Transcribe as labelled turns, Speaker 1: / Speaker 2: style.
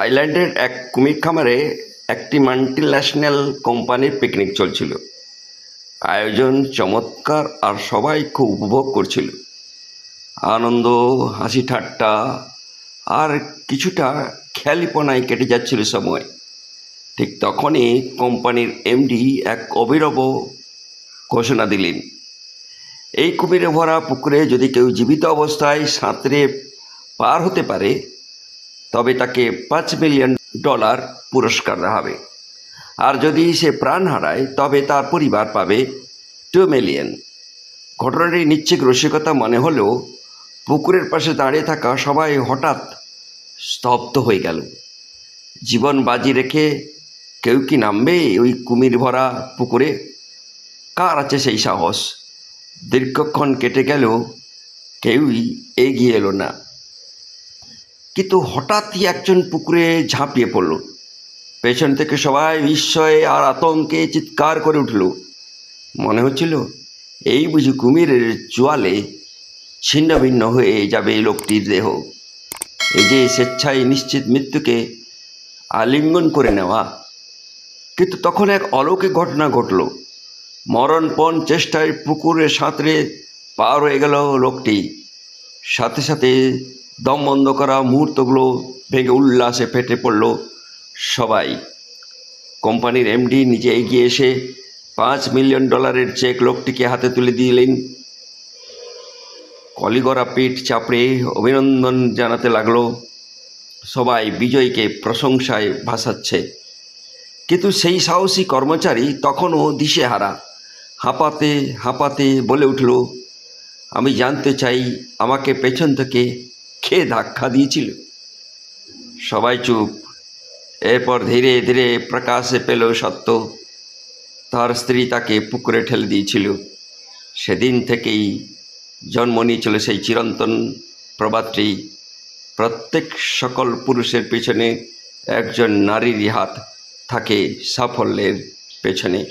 Speaker 1: থাইল্যান্ডের এক কুমির খামারে একটি মাল্টিন্যাশনাল কোম্পানির পিকনিক চলছিল। আয়োজন চমৎকার আর সবাই খুব উপভোগ করছিল। আনন্দ, হাসি ঠাট্টা আর কিছুটা খেয়ালিপনায় কেটে যাচ্ছিল সময়। ঠিক তখনই কোম্পানির এমডি এক অবিরব ঘোষণা দিলেন, এই কুমিরে ভরা পুকুরে যদি কেউ জীবিত অবস্থায় সাঁতরে পার হতে পারে তবে তাকে পাঁচ মিলিয়ন ডলার পুরস্কার দেওয়া হবে। আর যদি সে প্রাণ হারায়, তবে তার পরিবার পাবে টু মিলিয়ন ঘটনাটি নিশ্চিত রসিকতা মনে হলেও পুকুরের পাশে দাঁড়িয়ে থাকা সবাই হঠাৎ স্তব্ধ হয়ে গেল। জীবন বাজি রেখে কেউ কি নামবে ওই কুমির ভরা পুকুরে? কার আছে সেই সাহস? দীর্ঘক্ষণ কেটে গেলেও কেউই এগিয়ে এলো না। কিন্তু হঠাৎই একজন পুকুরে ঝাঁপিয়ে পড়ল। পেছন থেকে সবাই বিস্ময়ে আর আতঙ্কে চিৎকার করে উঠল। মনে হচ্ছিল, এই বুঝি কুমিরের চোয়ালে ছিন্ন ভিন্ন হয়ে যাবে এই লোকটির দেহ। এই যে স্বেচ্ছায় নিশ্চিত মৃত্যুকে আলিঙ্গন করে নেওয়া। কিন্তু তখন এক অলৌকিক ঘটনা ঘটল। মরণপণ চেষ্টায় পুকুরে সাঁতরে পার হয়ে গেল লোকটি। সাথে সাথে দম বন্ধ করা মুহূর্তগুলো ভেঙে উল্লাসে ফেটে পড়ল সবাই। কোম্পানির এমডি নিজে এগিয়ে এসে পাঁচ মিলিয়ন ডলারের চেক লোকটিকে হাতে তুলে দিলেন। কলিগরা পিঠ চাপড়ে অভিনন্দন জানাতে লাগল। সবাই বিজয়কে প্রশংসায় ভাসাচ্ছে। কিন্তু সেই সাহসী কর্মচারী তখনও দিশেহারা। হাঁপাতে হাঁপাতে বলে উঠল, আমি জানতে চাই আমাকে পেছন থেকে খেয়ে ধাক্কা দিয়েছিল। সবাই চুপ। এরপর ধীরে ধীরে প্রকাশে পেল সত্য। তার স্ত্রী তাকে পুকুরে ঠেলে দিয়েছিল। সেদিন থেকেই জন্ম নিয়েছিল সেই চিরন্তন প্রবাদটি প্রত্যেক সকল পুরুষের পেছনে একজন নারীর হাত থাকে সাফল্যের পেছনে।